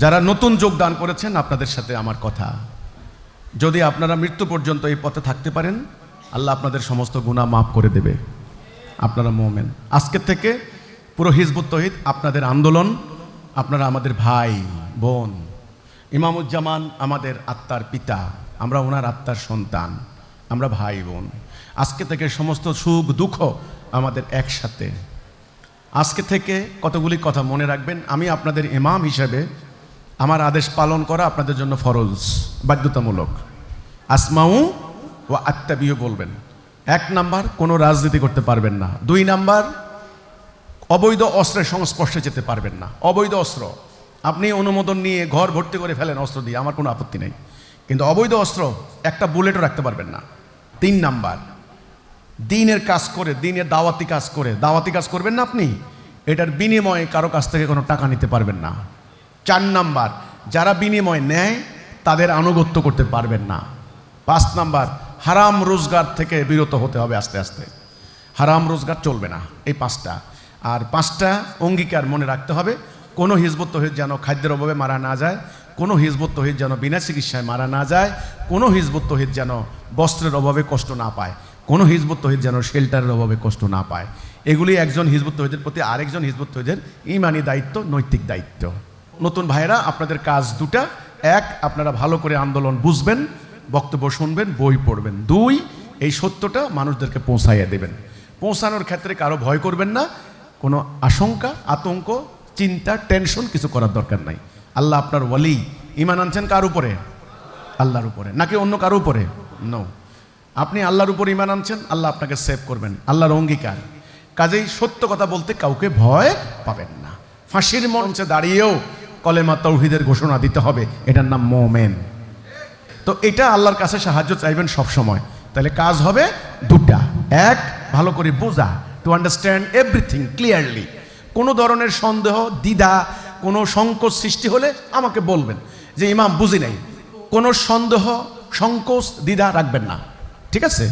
যারা নতুন যোগদান করেছেন, আপনাদের সাথে আমার কথা। যদি আপনারা মৃত্যু পর্যন্ত এই পথে থাকতে পারেন, আল্লাহ আপনাদের সমস্ত গুণা মাফ করে দেবে। আপনারা মোমেন। আজকে থেকে পুরো হিজবুত তহিদ, আপনাদের আন্দোলন, আপনারা আমাদের ভাই, বোন, ইমামুজ্জামান আমাদের আত্মার পিতা, আমরা ওনার আত্মার সন্তান, আমরা ভাই, বোন। আজকে থেকে সমস্ত সুখ, দুঃখ আমাদের একসাথে। আজকে থেকে কতগুলি কথা মনে রাখবেন, আমি আপনাদের ইমাম হিসেবে আমার আদেশ পালন করা আপনাদের জন্য ফরজ, বাধ্যতামূলক। আসমাউ ও আত্মাবিও বলবেন। এক নাম্বার, কোনো রাজনীতি করতে পারবেন না। দুই নাম্বার, অবৈধ অস্ত্রের সংস্পর্শে যেতে পারবেন না। অবৈধ অস্ত্র, আপনি অনুমোদন নিয়ে ঘর ভর্তি করে ফেলেন অস্ত্র দিয়ে, আমার কোনো আপত্তি নেই। কিন্তু অবৈধ অস্ত্র, একটা বুলেটও রাখতে পারবেন না। তিন নাম্বার, দিনের কাজ করে, দিনের দাওয়াতি কাজ করে, দাওয়াতি কাজ করবেন না আপনি? এটার বিনিময়ে কারও কাছ থেকে কোনো টাকা নিতে পারবেন না। চার নাম্বার, যারা বিনিময় নেয়, তাদের আনুগত্য করতে পারবেন না। পাঁচ নাম্বার, হারাম রোজগার থেকে বিরত হতে হবে আস্তে আস্তে। হারাম রোজগার চলবে না, এই পাঁচটা। আর পাঁচটা অঙ্গীকার মনে রাখতে হবে, কোনো হিজবত তহিদ যেন খাদ্যের অভাবে মারা না যায়, কোনো হিজবত তহিদ যেন বিনা চিকিৎসায় মারা না যায়, কোনো হিজবুত তহিদ যেন বস্ত্রের অভাবে কষ্ট না পায়, কোনো হিজবত তহিদ যেন শেল্টারের অভাবে কষ্ট না পায়। এগুলি একজন হিজবুত তহিদের প্রতি আরেকজন হিজবুত তহিদের ইমানি দায়িত্ব, নৈতিক দায়িত্ব। নতুন ভাইরা আপনাদের কাজ দুটা। এক, আপনারা ভালো করে আন্দোলন বুঝবেন, বক্তব্য শুনবেন, বই পড়বেন। দুই, এই সত্যটা মানুষদেরকে পৌঁছাইয়া দেবেন। পৌঁছানোর ক্ষেত্রে কারও ভয় করবেন না, কোনো আশঙ্কা, আতঙ্ক, চিন্তা, টেনশন কিছু করার দরকার নাই। আল্লাহ আপনার ওয়ালি। ইমান আনছেন কার উপরে? আল্লাহর উপরে। নাকি অন্য কারও উপরে? নো আপনি আল্লাহর উপর ইমান আনছেন, আল্লাহ আপনাকে সেভ করবেন। আল্লাহর অঙ্গীকার। কাজেই সত্য কথা বলতে কাউকে ভয় পাবেন না। ফাঁসির মঞ্চে দাঁড়িয়েও কলেমা তৌহিদের ঘোষণা দিতে হবে। এটার নাম মোমেন। তো এটা আল্লাহর কাছে সাহায্য চাইবেন সব সময় তাহলে কাজ হবে দুটা। এক, ভালো করে বোঝা টু আন্ডারস্ট্যান্ড এভরিথিং ক্লিয়ারলি কোনো ধরনের সন্দেহ, দ্বিধা, কোনো সংকোচ সৃষ্টি হলে আমাকে বলবেন যে, ইমাম, বুঝি নাই। কোনো সন্দেহ, সংকোচ, দ্বিধা রাখবেন না। ঠিক আছে?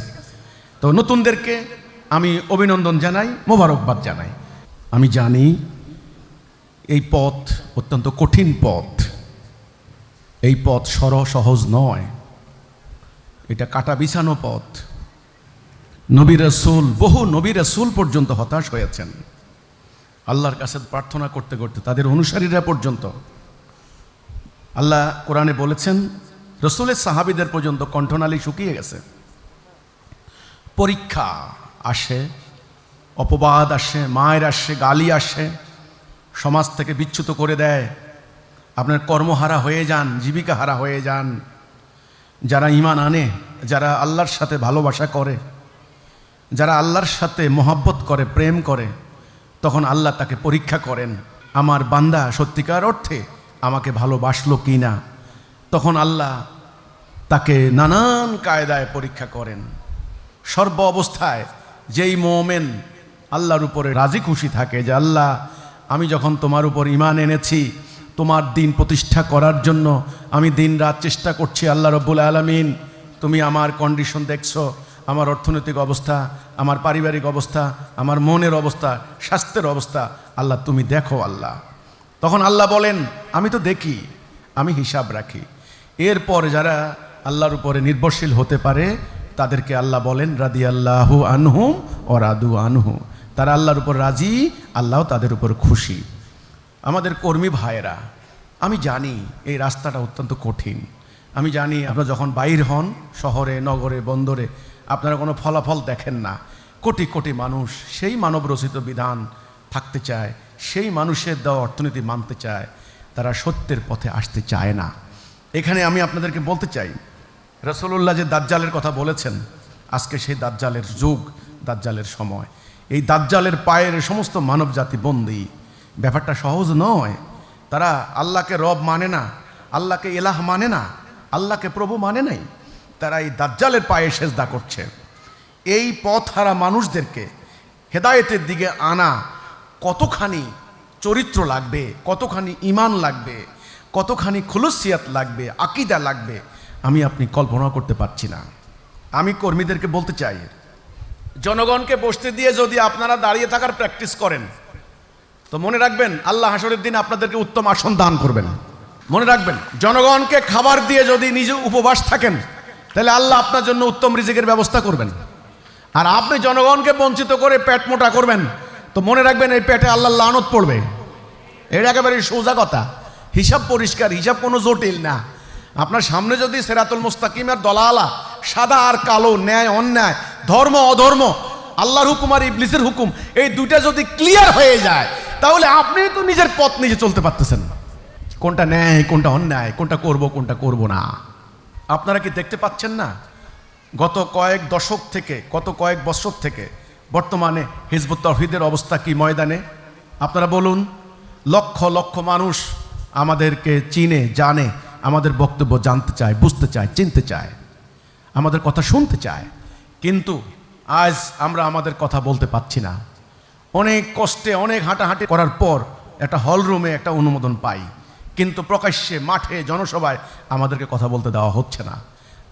তো নতুনদেরকে আমি অভিনন্দন জানাই, মোবারকবাদ জানাই। আমি জানি এই পথ অত্যন্ত কঠিন পথ। এই পথ সর সহজ নয়। এটা কাটা বিছানো পথ। নবী রসুল, বহু নবী রসুল পর্যন্ত হতাশ হয়েছেন। আল্লাহর কাছে প্রার্থনা করতে করতে, তাদের অনুসারীরা পর্যন্ত। আল্লাহ কোরআনে বলেছেন, রসুলের সাহাবিদের পর্যন্ত কণ্ঠনালী শুকিয়ে গেছে। পরীক্ষা আসে, অপবাদ আসে, মায়ের আসে, গালি আসে। সমাজ থেকে বিচ্যুত করে দেয়। আপনার কর্মহারা হয়ে যান, জীবিকা হারা হয়ে যান। যারা ইমান আনে, যারা আল্লাহর সাথে ভালোবাসা করে, যারা আল্লাহর সাথে মহাব্বত করে, প্রেম করে, তখন আল্লাহ তাকে পরীক্ষা করেন, আমার বান্দা সত্যিকার অর্থে আমাকে ভালোবাসলো কি না? তখন আল্লাহ তাকে নানান কায়দায় পরীক্ষা করেন। সর্ব অবস্থায় যেই মোমেন আল্লাহর উপরে রাজি খুশি থাকে যে, আল্লাহ আমি যখন তোমার উপর ইমান এনেছি, তোমার দিন প্রতিষ্ঠা করার জন্য আমি দিন রাত চেষ্টা করছি আল্লাহ রব্বুল আলমিন। তুমি আমার কন্ডিশন দেখছ, আমার অর্থনৈতিক অবস্থা, আমার পারিবারিক অবস্থা, আমার মনের অবস্থা, স্বাস্থ্যের অবস্থা, আল্লাহ তুমি দেখো আল্লাহ। তখন আল্লাহ বলেন, আমি তো দেখি, আমি হিসাব রাখি। এরপর যারা আল্লাহর উপরে নির্ভরশীল হতে পারে, তাদেরকে আল্লাহ বলেন রাদি আল্লাহু আনহু ও রাদু আনহু তারা আল্লাহর উপর রাজি, আল্লাহ তাদের উপর খুশি। আমাদের কর্মী ভাইয়েরা, আমি জানি এই রাস্তাটা অত্যন্ত কঠিন। আমি জানি আপনারা যখন বাইর হন শহরে, নগরে, বন্দরে, আপনারা কোনো ফলাফল দেখেন না। কোটি কোটি মানুষ সেই মানব রচিত বিধান থাকতে চায়, সেই মানুষের দেওয়া অর্থনীতি মানতে চায়, তারা সত্যের পথে আসতে চায় না। এখানে আমি আপনাদেরকে বলতে চাই রসুল্লাহ যে দাজ্জালের কথা বলেছেন, আজকে সেই দাজ্জালের যুগ, দাজ্জালের সময়। এই দাজ্জালের পায়ের সমস্ত মানব জাতি বন্দী। ব্যাপারটা সহজ নয়। তারা আল্লাহকে রব মানে না, আল্লাহকে এলাহ মানে না, আল্লাহকে প্রভু মানে নাই। তারা এই দাজ্জালের পায়ে সেজদা করছে। এই পথ হারা মানুষদেরকে হেদায়েতের দিকে আনা কতখানি চরিত্র লাগবে, কতখানি ইমান লাগবে, কতখানি খুলসিয়াত লাগবে, আকিদা লাগবে, আমি আপনি কল্পনা করতে পারছি না। আমি কর্মীদেরকে বলতে চাই জনগণকে বসতে দিয়ে যদি আপনারা দাঁড়িয়ে থাকার প্র্যাকটিস করেন, তো মনে রাখবেন আল্লাহ হাসরের দিন আপনাদেরকে উত্তম আসন দান করবেন। মনে রাখবেন, জনগণকে খাবার দিয়ে যদি নিজে উপবাস থাকেন, তাহলে আল্লাহ আপনার জন্য উত্তম রিজিকের ব্যবস্থা করবেন। আর আপনি জনগণকে বঞ্চিত করে পেট মোটা করবেন, তো মনে রাখবেন এই পেটে আল্লাহ লানত পড়বে। এটা একেবারে সোজা কথা। হিসাব পরিষ্কার, হিসাব কোনো জটিল না। আপনার সামনে যদি সেরাতুল মুস্তাকিম আর দলালা, সাদা আর কালো, ন্যায়, অন্যায় ধর্ম, অধর্ম, আল্লাহর হুকুম আর ইবলিসের হুকুম, এই দুইটা যদি ক্লিয়ার হয়ে যায়, তাহলে আপনি তো নিজের পথ নিজে চলতে পারতেছেন না। কোনটা ন্যায়, কোনটা অন্যায়, কোনটা করব কোনটা করব না। আপনারা কি দেখতে পাচ্ছেন না? গত কয়েক দশক থেকে, গত কয়েক বছর থেকে বর্তমানে হিজবুত তহিদের অবস্থা কি ময়দানে? আপনারা বলুন, লক্ষ লক্ষ মানুষ আমাদেরকে চিনে, জানে, আমাদের বক্তব্য জানতে চায়, বুঝতে চায়, চিনতে চায়, আমাদের কথা শুনতে চায়। কিন্তু আজ আমরা আমাদের কথা বলতে পাচ্ছি না। অনেক কষ্টে, অনেক হাঁটাহাঁটি করার পর একটা হল রুমে একটা অনুমোদন পাই। কিন্তু প্রকাশ্যে, মাঠে, জনসভায় আমাদেরকে কথা বলতে দেওয়া হচ্ছে না।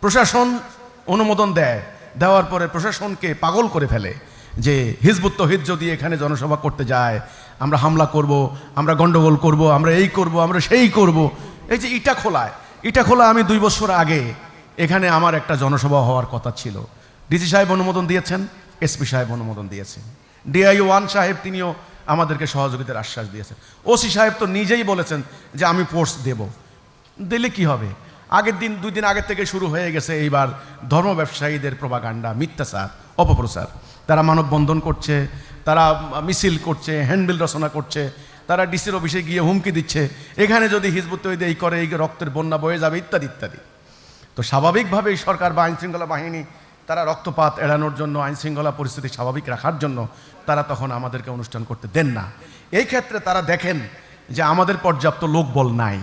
প্রশাসন অনুমোদন দেয়। দেওয়ার পরে প্রশাসনকে পাগল করে ফেলে যে, হিজবুত তহিদ যদি এখানে জনসভা করতে যায়, আমরা হামলা করব, আমরা গণ্ডগোল করব, আমরা এই করব, আমরা সেই করব। এই যে ইটা খোলায়। ইটা খোলা আমি দুই বছর আগে এখানে আমার একটা জনসভা হওয়ার কথা ছিল। ডিসি সাহেব অনুমোদন দিয়েছেন, এসপি সাহেব অনুমোদন দিয়েছেন। ডিআই ওয়ান সাহেব তিনিও আমাদেরকে সহযোগিতার আশ্বাস দিয়েছেন। ওসি সাহেব তো নিজেই বলেছেন যে আমি ফোর্স দেব। দিলে কি হবে? আগের দিন, দুই দিন আগের থেকে শুরু হয়ে গেছে এইবার ধর্ম ব্যবসায়ীদের প্রভাকাণ্ডা মিথ্যাচার, অপপ্রচার। তারা মানববন্ধন করছে, তারা মিছিল করছে, হ্যান্ডবিল রচনা করছে, তারা ডিসির অফিসে গিয়ে হুমকি দিচ্ছে। এখানে যদি হিজবুত তৈরি এই করে, এই রক্তের বন্যা বয়ে যাবে, ইত্যাদি ইত্যাদি। তো স্বাভাবিকভাবেই সরকার বা আইনশৃঙ্খলা বাহিনী তারা রক্তপাত এড়ানোর জন্য, আইনশৃঙ্খলা পরিস্থিতি স্বাভাবিক রাখার জন্য তারা তখন আমাদেরকে অনুষ্ঠান করতে দেন না। এই ক্ষেত্রে তারা দেখেন যে আমাদের পর্যাপ্ত লোকবল নাই।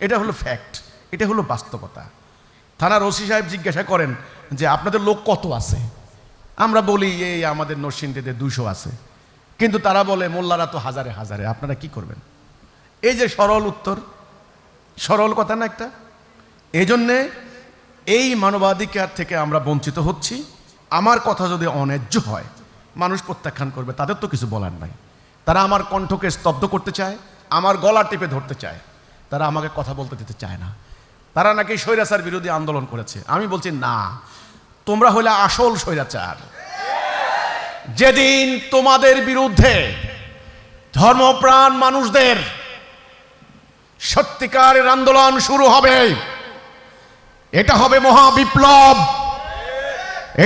এটা হলো ফ্যাক্ট, এটা হলো বাস্তবতা। থানার ওসি সাহেব জিজ্ঞাসা করেন যে, আপনাদের লোক কত আছে? আমরা বলি, এই আমাদের নরসিংদীতে দুশো আছে। কিন্তু তারা বলে, মোল্লারা তো হাজারে হাজারে, আপনারা কি করবেন? এই যে সরল উত্তর, সরল কথা না একটা? এই জন্যে এই মানবাধিকার থেকে আমরা বঞ্চিত হচ্ছি। আমার কথা যদি অন্যায্য হয়, মানুষ প্রত্যাখ্যান করবে, তাদের তো কিছু বলার নাই। তারা আমার কণ্ঠকে স্তব্ধ করতে চায়, আমার গলা টিপে ধরতে চায়। তারা আমাকে কথা বলতে দিতে চায় না। তারা নাকি স্বৈরাচার বিরোধী আন্দোলন করেছে। আমি বলছি, না, তোমরা হলে আসল স্বৈরাচার। যেদিন তোমাদের বিরুদ্ধে ধর্মপ্রাণ মানুষদের সত্যিকারের আন্দোলন শুরু হবে এটা হবে মহাবিপ্লব।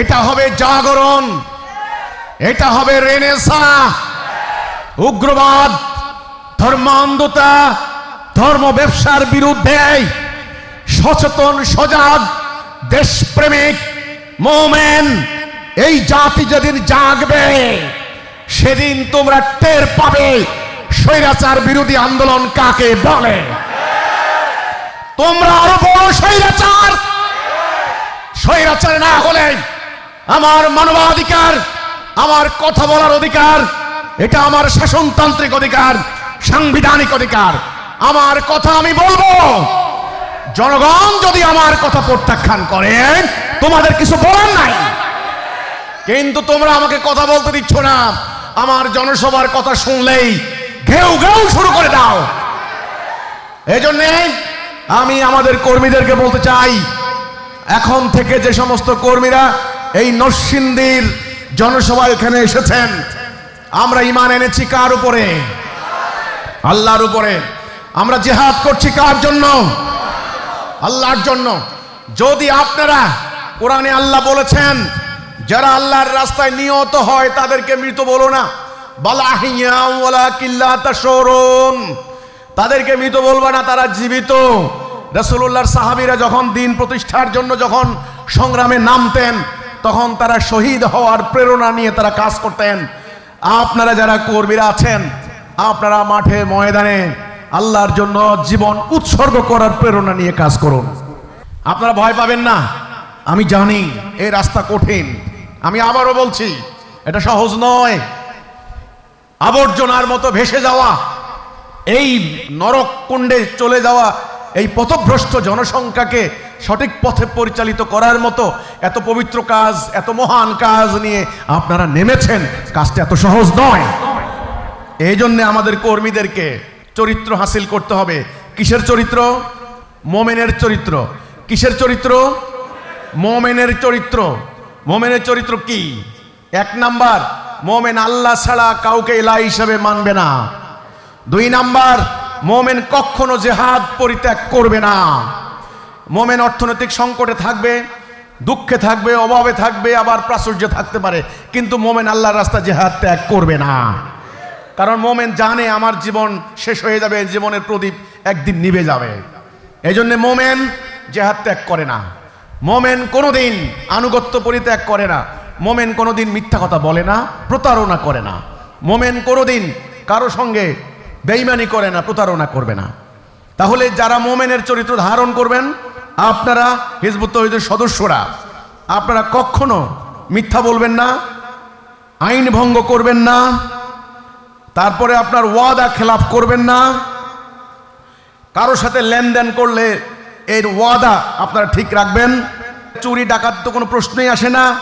এটা হবে জাগরণ। এটা হবে রেনেসা উগ্রবাদ, ধর্মান্ধতা, ধর্ম ব্যবসার বিরুদ্ধে, সচেতন সজাগ, দেশপ্রেমিক, মোমেন, এই জাতি যেদিন জাগবে, সেদিন তোমরা টের পাবে। স্বৈরাচার বিরোধী আন্দোলন কাকে বলে? তোমরা আরও বড় স্বৈরাচার। স্বৈরাচার না হলে আমার মানবাধিকার, আমার কথা বলার অধিকার, এটা আমার শাসনতান্ত্রিক অধিকার, সাংবিধানিক অধিকার। আমার কথা আমি বলব। জনগণ যদি আমার কথা প্রত্যাখ্যান করে, তোমাদের কিছু বলার নাই। কিন্তু তোমরা আমাকে কথা বলতে দিচ্ছ না। আমার জনসভার কথা শুনলেই ঘেউ ঘেউ শুরু করে দাও। এই জন্যে আমি আমাদের কর্মীদেরকে বলতে চাই, এখন থেকে যে সমস্ত কর্মীরা এই নরসিংদীর জনসভা এখানে এসেছেন, আমরা ইমান এনেছি কার উপরে? আল্লাহর উপরে। আমরা জেহাদ করছি কার জন্য? আল্লাহর জন্য। যদি আপনারা কোরআনে আল্লাহ বলেছেন, যারা আল্লাহর রাস্তায় নিয়ত হয় তাদেরকে মৃত বলো না। বালাহিয়া কিল্লা তাশরুন তাদেরকে মৃত বলবা না, তারা জীবিত। রাসূলুল্লাহর সাহাবীরা যখন দিন প্রতিষ্ঠার জন্য যখন সংগ্রামে নামতেন, তখন তারা শহীদ হওয়ার প্রেরণা নিয়ে তারা কাজ করতেন। আপনারা যারা কর্মীরা আছেন, আপনারা মাঠে, ময়দানে আল্লাহর জন্য জীবন উৎসর্গ করার প্রেরণা নিয়ে কাজ করুন। আপনারা ভয় পাবেন না। আমি জানি এই রাস্তা কঠিন। আমি আবারও বলছি, এটা সহজ নয়। আবর্জনার মতো ভেসে যাওয়া এই নরক কুণ্ডে চলে যাওয়া এই পথভ্রষ্ট জনসংখ্যাকে সঠিক পথে পরিচালিত করার মতো এত পবিত্র কাজ, এত মহান কাজ নিয়ে আপনারা নেমেছেন। কাজটা এত সহজ নয়। এই জন্যে আমাদের কর্মীদেরকে চরিত্র হাসিল করতে হবে। কিসের চরিত্র? মোমেনের চরিত্র। কিসের চরিত্র? মোমেনের চরিত্র। মোমেনের চরিত্র কি? এক নাম্বার, মোমেন আল্লাহ ছাড়া কাউকে এলা হিসাবে মানবে না। দুই নাম্বার, মোমেন কখনো জেহাদ পরিত্যাগ করবে না। মোমেন অর্থনৈতিক সংকটে থাকবে, দুঃখে থাকবে, অভাবে থাকবে, আবার প্রাচুর্য থাকতে পারে। কিন্তু মোমেন আল্লাহর রাস্তা জেহাদ ত্যাগ করবে না। কারণ মোমেন জানে আমার জীবন শেষ হয়ে যাবে, জীবনের প্রদীপ একদিন নিভে যাবে। এই জন্যে মোমেন জেহাদ ত্যাগ করে না। মোমেন কোনোদিন আনুগত্য পরিত্যাগ করে না। মোমেন কোনোদিন মিথ্যা কথা বলে না, প্রতারণা করে না। মোমেন কোনোদিন কারও সঙ্গে বেইমানি করে না, প্রতারণা করবে না। তাহলে যারা মোমেনের চরিত্র ধারণ করবেন, আপনারা হিজবুত তহিদের সদস্যরা, আপনারা কখনো মিথ্যা বলবেন না, আইন ভঙ্গ করবেন না, তারপরে আপনার ওয়াদা খেলাফ করবেন না। কারোর সাথে লেনদেন করলে এর ওয়াদা আপনারা ঠিক রাখবেন। চুরি, ডাকাত তো কোনো প্রশ্নই আসে না।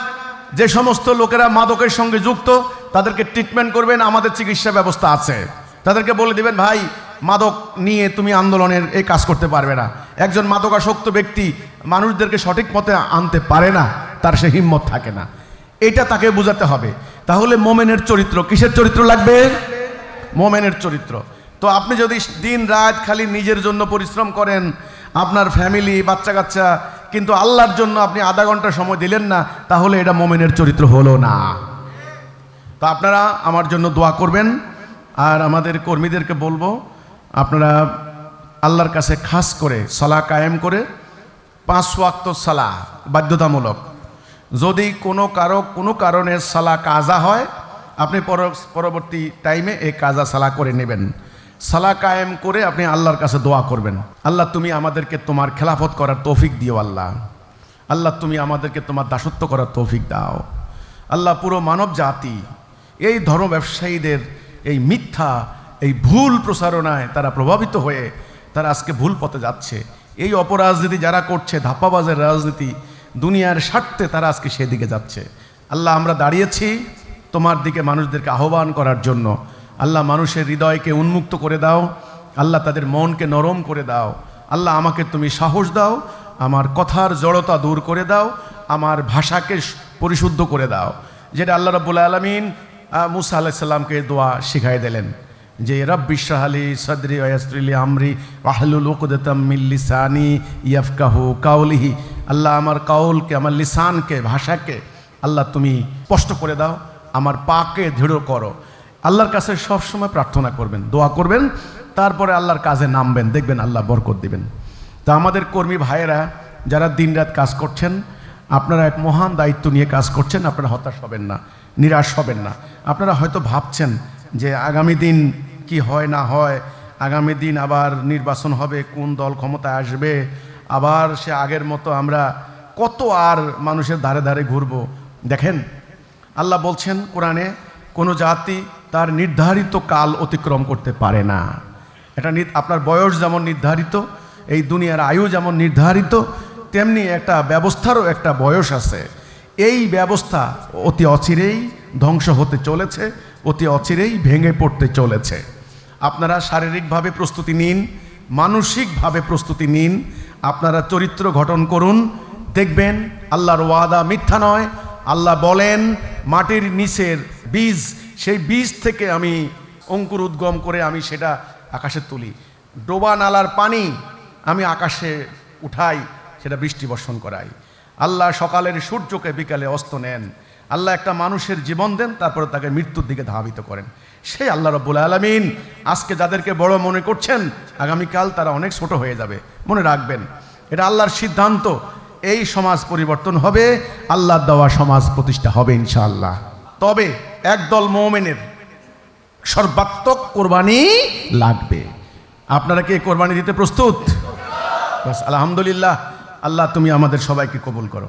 যে সমস্ত লোকেরা মাদকের সঙ্গে যুক্ত, তাদেরকে ট্রিটমেন্ট করবেন, আমাদের চিকিৎসা ব্যবস্থা আছে। তাদেরকে বলে দিবেন, ভাই, মাদক নিয়ে তুমি আন্দোলনের এই কাজ করতে পারবে না। একজন মাদকাসক্ত ব্যক্তি মানুষদেরকে সঠিক পথে আনতে পারে না, তার সে হিম্মত থাকে না। এটা তাকে বোঝাতে হবে। তাহলে মোমেনের চরিত্র, কিসের চরিত্র লাগবে? মোমেনের চরিত্র। তো আপনি যদি দিন রাত খালি নিজের জন্য পরিশ্রম করেন, আপনার ফ্যামিলি বাচ্চা কাচ্চা কিন্তু আল্লাহর জন্য আপনি আধা ঘণ্টা সময় দিলেন না, তাহলে এটা মোমেনের চরিত্র হলো না। তো আপনারা আমার জন্য দোয়া করবেন। আর আমাদের কর্মীদেরকে বলব, আপনারা আল্লাহর কাছে খাস করে সালা কায়েম করে পাঁচ ওয়াক্ত সালা বাধ্যতামূলক। যদি কোনো কারও কোনো কারণে সালা কাজা হয়, আপনি পর- পরবর্তী টাইমে এই কাজা সালা করে নেবেন। সালা কায়েম করে আপনি আল্লাহর কাছে দোয়া করবেন। আল্লাহ তুমি আমাদেরকে তোমার খেলাফত করার তৌফিক দিও আল্লাহ। আল্লাহ তুমি আমাদেরকে তোমার দাসত্ব করার তৌফিক দাও। আল্লাহ পুরো মানব জাতি এই ধর্ম ব্যবসায়ীদের এই মিথ্যা, এই ভুল প্রসারণায় তারা প্রভাবিত হয়ে তারা আজকে ভুল পথে যাচ্ছে। এই অপরাজনীতি যারা করছে, ধাপ্পাবাজের রাজনীতি, দুনিয়ার স্বার্থে তারা আজকে সেদিকে যাচ্ছে। আল্লাহ, আমরা দাঁড়িয়েছি তোমার দিকে মানুষদেরকে আহ্বান করার জন্য। আল্লাহ, মানুষের হৃদয়কে উন্মুক্ত করে দাও। আল্লাহ, তাদের মনকে নরম করে দাও। আল্লাহ, আমাকে তুমি সাহস দাও। আমার কথার জড়তা দূর করে দাও। আমার ভাষাকে পরিশুদ্ধ করে দাও। যেটা আল্লাহ রব্বুল আলমিন মুসা আলাহিসাল্লামকে দোয়া শিখাই দিলেন যে, রব্বি শাহালি সদরি ওয়াসরিলি আমরি আহলুল উকদাতাম মিন লিসানি ইয়াফকাহু কাউলিহি আল্লাহ আমার কাউলকে, আমার লিসানকে, ভাষাকে আল্লাহ তুমি স্পষ্ট করে দাও, আমার পাকে দৃঢ় করো। আল্লাহর কাছে সবসময় প্রার্থনা করবেন, দোয়া করবেন, তারপরে আল্লাহর কাজে নামবেন, দেখবেন আল্লাহ বরকত দিবেন। তা আমাদের কর্মী ভাইয়েরা যারা দিনরাত কাজ করছেন, আপনারা এক মহান দায়িত্ব নিয়ে কাজ করছেন, আপনারা হতাশ হবেন না। নিরাশ হবেন না। আপনারা হয়তো ভাবছেন যে আগামী দিন কি হয় না হয়, আগামী দিন আবার নির্বাচন হবে, কোন দল ক্ষমতায় আসবে, আবার সে আগের মতো আমরা কত আর মানুষের ধারে ধারে ঘুরবো। দেখেন, আল্লাহ বলছেন কোরআনে, কোনো জাতি তার নির্ধারিত কাল অতিক্রম করতে পারে না। এটা আপনার বয়স যেমন নির্ধারিত, এই দুনিয়ার আয়ু যেমন নির্ধারিত, তেমনি একটা ব্যবস্থারও একটা বয়স আছে। এই ব্যবস্থা অতি অচিরেই ধ্বংস হতে চলেছে, অতি অচিরেই ভেঙে পড়তে চলেছে। আপনারা শারীরিকভাবে প্রস্তুতি নিন, মানসিকভাবে প্রস্তুতি নিন, আপনারা চরিত্র গঠন করুন, দেখবেন আল্লাহর ওয়াদা মিথ্যা নয়, আল্লাহ বলেন, মাটির নিচের বীজ, সেই বীজ থেকে আমি অঙ্কুর উদ্গম করে আমি সেটা আকাশে তুলি। ডোবা নালার পানি আমি আকাশে উঠাই, সেটা বৃষ্টি বর্ষণ করাই। আল্লাহ সকালের সূর্যকে বিকালে অস্ত নেন। আল্লাহ একটা মানুষের জীবন দেন, তারপরে তাকে মৃত্যুর দিকে ধাবিত করেন। সেই আল্লাহ রব্বুল আলমিন আজকে যাদেরকে বড় মনে করছেন, আগামীকাল তারা অনেক ছোট হয়ে যাবে। মনে রাখবেন, এটা আল্লাহর সিদ্ধান্ত। এই সমাজ পরিবর্তন হবে আল্লাহ দেওয়া সমাজ প্রতিষ্ঠা হবে ইনশাআল্লাহ। তবে একদল মৌমেনের সর্বাত্মক কোরবানি লাগবে। আপনারা কি কোরবানি দিতে প্রস্তুত? আলহামদুলিল্লাহ। আল্লাহ তুমি আমাদের সবাইকে কবুল করো।